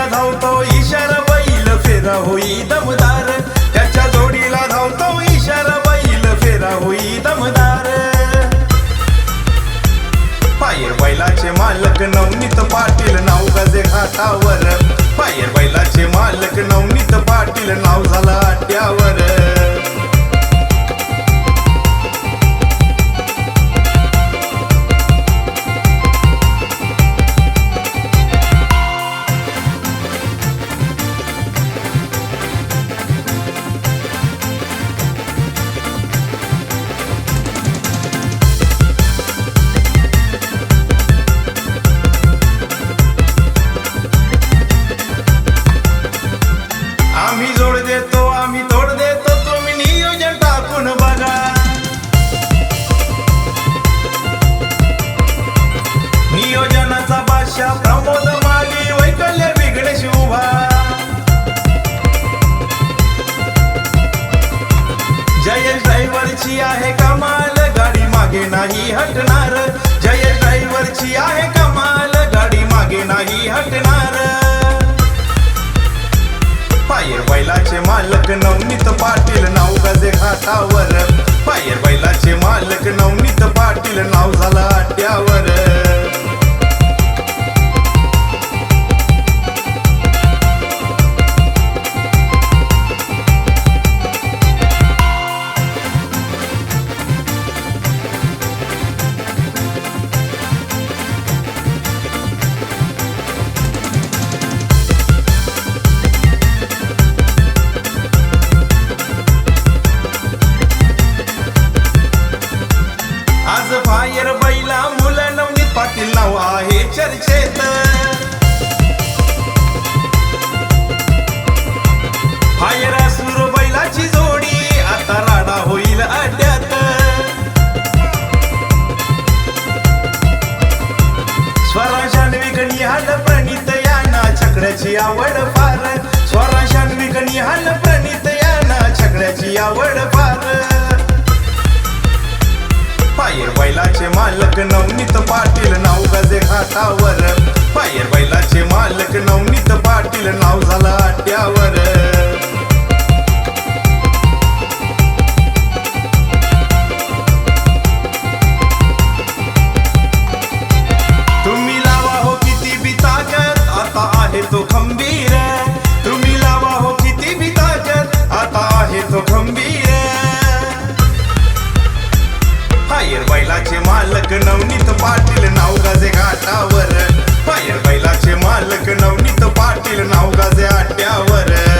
जोडीला धावतो इशारा बैल फेरा होई दमदार. त्याच्या जोडीला धावतो इशारा बैल फेरा होई दमदार. पायर बैलाचे मालक नवनीत पाटील नाव गजे घाटावर. पायर बैलाचे मालक नवनीत पाटील नाव नवनीत पाटील नाव गाजे घाटावर. पायर बैलाचे मालक नवनीत पाटील नाव झाला आट्यावर. आज बैला मुलं नवनीत पाटील नाव आहे चर्चेत. फायर असुर बैलाची जोडी आता राडा होईल अड्ड्यात. स्वरा शान्विक निहाल प्रणित याना छकड्याची आवड फार. स्वरा शान्विक निहाल प्रणित याना छकड्याची आवड फार. मालक नवनीत पाटील नाव गजे घाटावर. बाहेर बैलाचे मालक नवनीत पाटील नाव झालं नवनीत पाटील नाव गाजे घाटावर. पायर बैलाचे मालक नवनीत पाटील नाव गाजे आट्यावर.